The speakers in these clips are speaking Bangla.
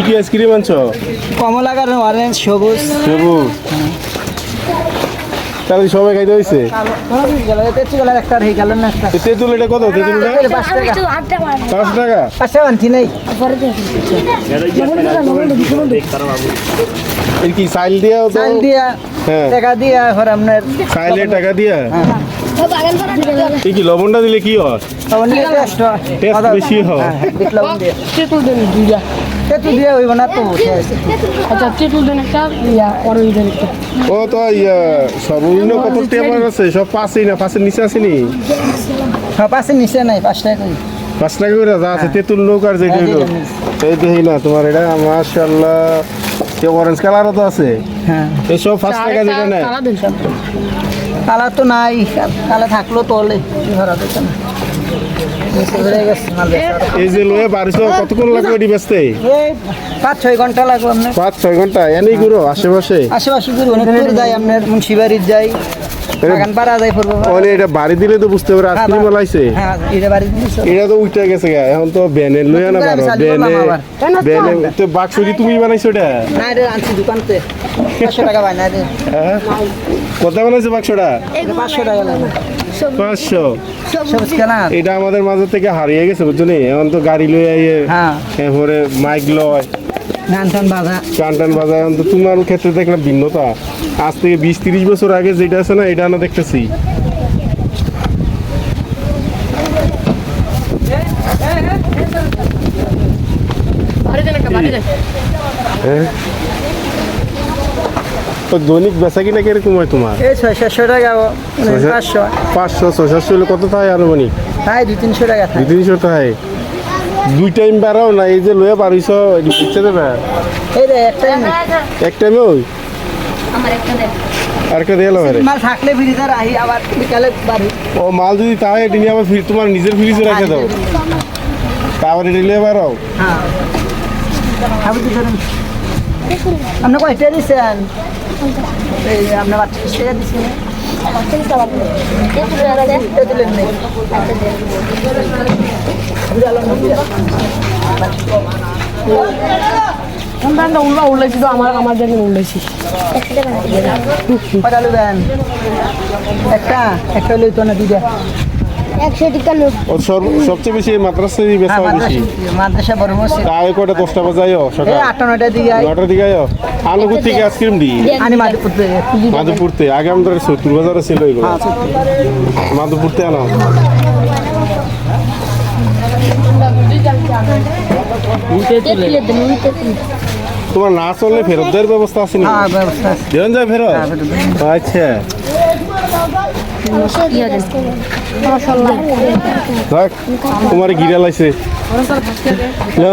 কি কি আইসক্রিম আনছো? কমলা কারণ অরেঞ্জ সবুজ। সবুজ। তাহলে সবাই খাইতে হয়েছে তেঁতুলের একটা হয়ে গেল না একটা এ তেঁতুল এটা কত? তেঁতুলটা পাঁচ টাকা পাঁচ টাকা। আনছি নাই এর কি সাইল দিয়া তো? চাল দিয়া হ্যাঁ। টাকা দিয়া আপনার সাইলে টাকা দিয়া? এই কি লবণটা দিলে কি হয়? বেশি হয়। তেঁতুল দিয়ে হইব না তো আচ্ছা তেঁতুল দেন একটা ইয়া অরেঞ্জ দেন একটা। ও তো ইয়া সর্বনিম্ন কত টেমার আছে সব পাঁচই না পাঁচের নিচে আসেনি হ্যাঁ পাশে নিচে নাই পাঁচ টাকা করে। পাঁচ টাকা করে যা আছে তেঁতুল নৌকার যেটা হ্যাঁ, হইল। যেটা এই দেখি না তোমার এটা মাশাল্লাহ অরেঞ্জ কালারও তো আছে। হ্যাঁ। এই সব পাঁচ টাকা যেটা নেয়। সব। কালার তো নাই কালার থাকল তো হলে ধরা দিত না এই যে লয়ে বাড়িছো কতক্ষণ লাগবে এটি বেচতে? পাঁচ ছয় ঘণ্টা লাগবে আপনার পাঁচ ছয় ঘণ্টা এনেই ঘুরো আশেপাশে? আশেপাশে ঘুরে অনেক দূর যাই আপনার মুন্সিবাড়ির যাই বাগান পাড়া যাই পড়ব। এটা বাড়ি দিলে তো বুঝতে পারে লাইছে হ্যাঁ এটা বাড়ি দিয়েছ এটা তো উঠে গেছে গা এখন তো ব্যানের লইয়া না পারো ব্যানে ব্যানে তো বাক্স কি তুমি বানাইছো এটা? না এটা আনছি দোকানতে। পাঁচশো টাকা পাই না হ্যাঁ? কত বানাইছো বাক্সটা? এটা পাঁচশো টাকা লাগে পাঁচশো। এটা আমাদের মাঝে থেকে হারিয়ে গেছে বুঝছ নি? এখন তো গাড়ি লই আইয়ে হ্যাঁ। এরপরে মাইক লয়। ধান টান বাঁধা টান টান বাজায় এখন তো তোমার ক্ষেত্রে দেখলাম ভিন্নতা। আজ থেকে বিশ তিরিশ বছর আগে যেটা আছে না এটা না দেখতেছি। হ্যাঁ? তো দৈনিক বেচা কিনা কীরকম হয় তোমার? এই ছয় সাতশো টাকা মানে পাঁচশো। পাঁচশো ছয় সাতশো হলে কত থাকে আনুমানিক? তাই দুই তিনশো টাকা দুই তিনশো থাকে দুই টাইম বাড়াও না এই যে লয়ে পারিস দিচ্ছে দেবে এই রে একটাই না। এক টাইমে ওই? দিয়ে মাল থাকলে ফ্রিজার আহি আবার বিকালে বাড়ি। ও মাল যদি তাই এটি নিয়ে আবার ফ্রি- তোমার নিজের ফ্রিজে রেখে দাও। তারপর বাড়াও। হ্যাঁ। আপনি কয়টা দিচ্ছেন এই আপনার বাচ্চা টাকা দিচ্ছেন আমার আমার জানি নেবেন একটা একটা লইতো না দিদা একশো টাকা নোট সবচেয়ে বেশি হ্যাঁ বেশি মাদ্রাসা মাদ্রাসা বড় মসজিদ। তাই কয়টা দশটা বাজাইও এই সকাল? আটটা নয়টার দিকে আইও আলুপুর থেকে আইসক্রিম দিই আগে আমাদের সত্তর বাজারে ছিল এগুলো। আনা। তেঁতুলে তোমার না চললে ফেরত দেওয়ার ব্যবস্থা আছে না হ্যাঁ ব্যবস্থা আছে। দেন যায় ফেরত? হ্যাঁ। আচ্ছা। দেখ তোমার গিরা লাইছে না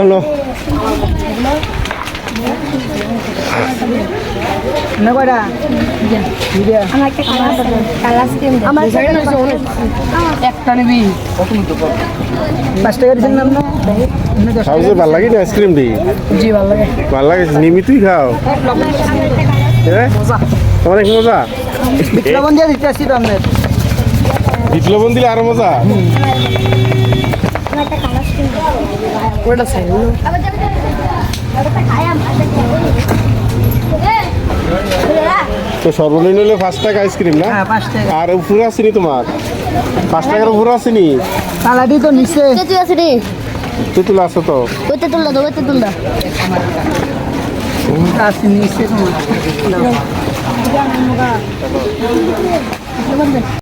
ভালো লাগে না আইসক্রিম লাগে। ভালো লাগে নিমিতই খাও। হ্যাঁ? অনেক মজা? লবণ দিয়ে দিতে আসছি তো বিট লবণ দিলে আরও মজা। ওটা তো সর্বনিম্ন হলে পাঁচ টাকা আইসক্রিম না? হ্যাঁ আর উপরে আসেনি তোমার? পাঁচ টাকার উপরে আসেনি? তো নিচে। তেঁতুল আছে রে। তেঁতুল আছে তো। ওই তেঁতুল দাও ওই তেঁতুল দাও। আছে নিচে তোমার।